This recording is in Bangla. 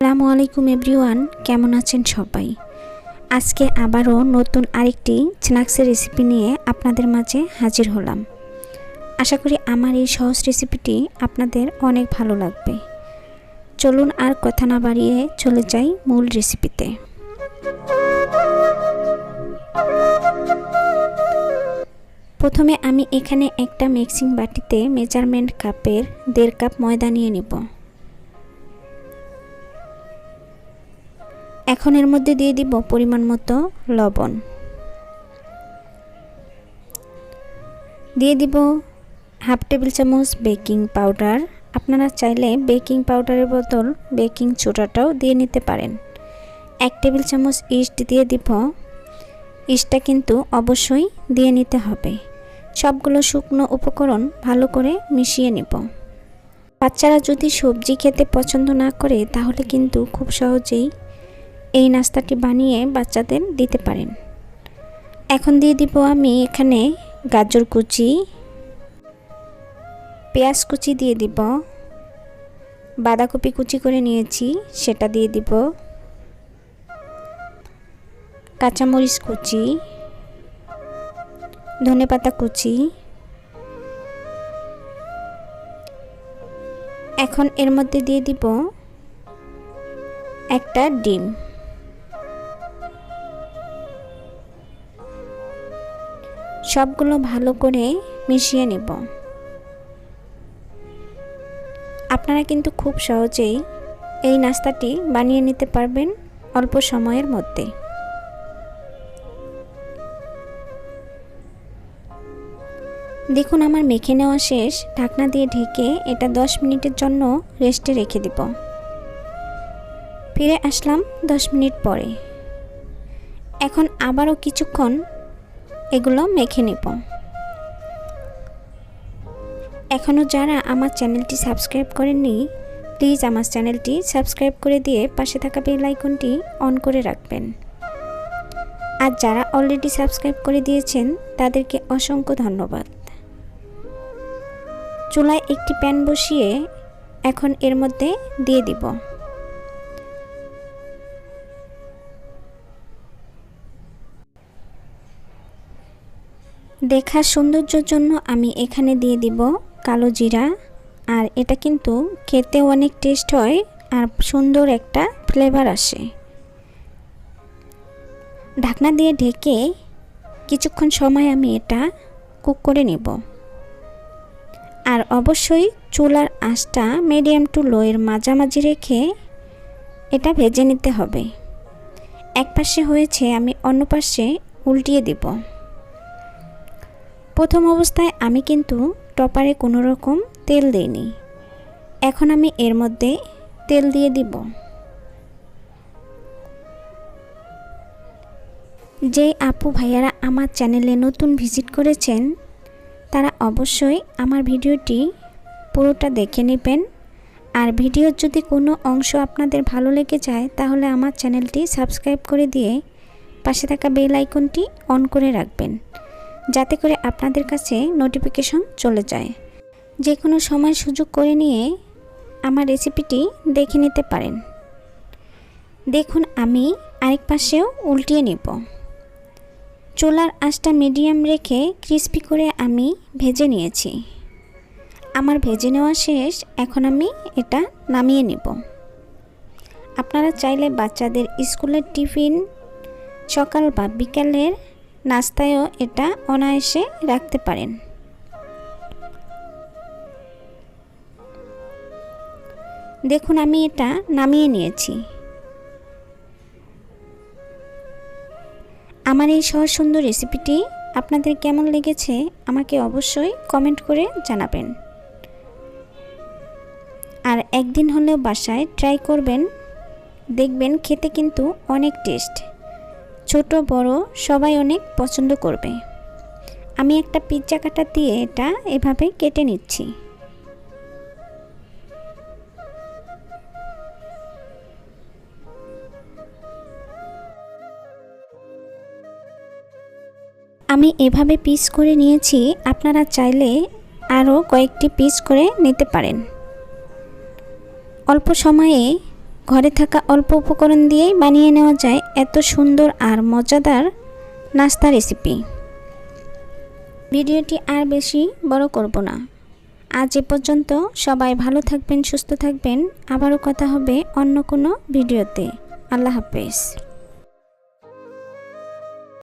আসসালামু আলাইকুম এভরিওয়ান, কেমন আছেন সবাই? আজকে আবারও নতুন আরেকটি স্ন্যাক্সের রেসিপি নিয়ে আপনাদের মাঝে হাজির হলাম। আশা করি আমার এই সহজ রেসিপিটি আপনাদের অনেক ভালো লাগবে। চলুন আর কথা না বাড়িয়ে চলে যাই মূল রেসিপিতে। প্রথমে আমি এখানে একটা মিক্সিং বাটিতে মেজারমেন্ট কাপের দেড় কাপ ময়দা নিয়ে নেব। এখন এর মধ্যে দিয়ে দিব পরিমাণ মতো লবণ। দিয়ে দিব হাফ টেবিল চামচ বেকিং পাউডার। আপনারা চাইলে বেকিং পাউডারের বদল বেকিং সোডাটাও দিয়ে নিতে পারেন। এক টেবিল চামচ ইস্ট দিয়ে দিব। ইস্টটা কিন্তু অবশ্যই দিয়ে নিতে হবে। সবগুলো শুকনো উপকরণ ভালো করে মিশিয়ে নেব। বাচ্চারা যদি সবজি খেতে পছন্দ না করে তাহলে কিন্তু খুব সহজেই এই নাস্তাটি বানিয়ে বাচ্চাদের দিতে পারেন। এখন দিয়ে দিব আমি এখানে গাজর কুচি, পেঁয়াজ কুচি দিয়ে দিব, বাঁধাকপি কুচি করে নিয়েছি, সেটা দিয়ে দিব, কাঁচামরিচ কুচি, ধনে পাতা কুচি। এখন এর মধ্যে দিয়ে দিব একটা ডিম। সবগুলো ভালো করে মিশিয়ে নেব। আপনারা কিন্তু খুব সহজেই এই নাস্তাটি বানিয়ে নিতে পারবেন অল্প সময়ের মধ্যে। দেখুন, আমার মেখে নেওয়া শেষ, ঢাকনা দিয়ে ঢেকে এটা 10 মিনিটের জন্য রেস্টে রেখে দিব। ফিরে আসলাম 10 মিনিট পরে। এখন আবারও কিছুক্ষণ এগুলো মেখে নেব। এখনও যারা আমার চ্যানেলটি সাবস্ক্রাইব করেননি, প্লিজ আমার চ্যানেলটি সাবস্ক্রাইব করে দিয়ে পাশে থাকা বেল আইকনটি অন করে রাখবেন। আর যারা অলরেডি সাবস্ক্রাইব করে দিয়েছেন, তাদেরকে অসংখ্য ধন্যবাদ। চুলায় একটি প্যান বসিয়ে এখন এর মধ্যে দিয়ে দিব। দেখার সৌন্দর্যের জন্য আমি এখানে দিয়ে দিব কালো জিরা। আর এটা কিন্তু খেতে অনেক টেস্ট হয় আর সুন্দর একটা ফ্লেভার আসে। ঢাকনা দিয়ে ঢেকে কিছুক্ষণ সময় আমি এটা কুক করে নেব। আর অবশ্যই চুলার আঁচটা মিডিয়াম টু লোয়ের মাঝামাঝি রেখে এটা ভেজে নিতে হবে। এক পাশে হয়েছে আমি অন্য পাশে উল্টিয়ে দেব। প্রথম অবস্থায় আমি কিন্তু টপারে কোনো রকম তেল দিইনি। এখন আমি এর মধ্যে তেল দিয়ে দিব। যে আপু ভাইয়ারা আমার চ্যানেলে নতুন ভিজিট করেছেন, তারা অবশ্যই আমার ভিডিওটি পুরোটা দেখে নেবেন। আর ভিডিওর যদি কোনো অংশ আপনাদের ভালো লেগে যায়, তাহলে আমার চ্যানেলটি সাবস্ক্রাইব করে দিয়ে পাশে থাকা বেল আইকনটি অন করে রাখবেন। যাতে করে আপনাদের কাছে নোটিফিকেশন চলে যায়। যে কোনো সময় সুযোগ করে নিয়ে আমার রেসিপিটি দেখে নিতে পারেন। দেখুন, আমি আরেক পাশেও উল্টিয়ে নেব। চুলার আঁচটা মিডিয়াম রেখে ক্রিস্পি করে আমি ভেজে নিয়েছি। আমার ভেজে নেওয়া শেষ, এখন আমি এটা নামিয়ে নেব। আপনারা চাইলে বাচ্চাদের স্কুলের টিফিন, সকাল বা বিকালের নাস্তায়ও এটা অনায়াসে রাখতে পারেন। দেখুন, আমি এটা নামিয়ে নিয়েছি। আমার এই সহজ সুন্দর রেসিপিটি আপনাদের কেমন লেগেছে আমাকে অবশ্যই কমেন্ট করে জানাবেন। আর একদিন হলেও বাসায় ট্রাই করবেন, দেখবেন খেতে কিন্তু অনেক টেস্ট। ছোট, বড় সবাই অনেক পছন্দ করবে। আমি একটা পিৎজা কাটার দিয়ে এটা এভাবে কেটে নিচ্ছি। আমি এভাবে পিস করে নিয়েছি, আপনারা চাইলে আরও কয়েকটি পিস করে নিতে পারেন। অল্প সময়ে ঘরে থাকা অল্প উপকরণ দিয়েই বানিয়ে নেওয়া যায় এত সুন্দর আর মজাদার নাস্তা রেসিপি। ভিডিওটি আর বেশি বড় করব না। আজ এ পর্যন্ত সবাই ভালো থাকবেন, সুস্থ থাকবেন। আবারও কথা হবে অন্য কোনো ভিডিওতে। আল্লাহ হাফেজ।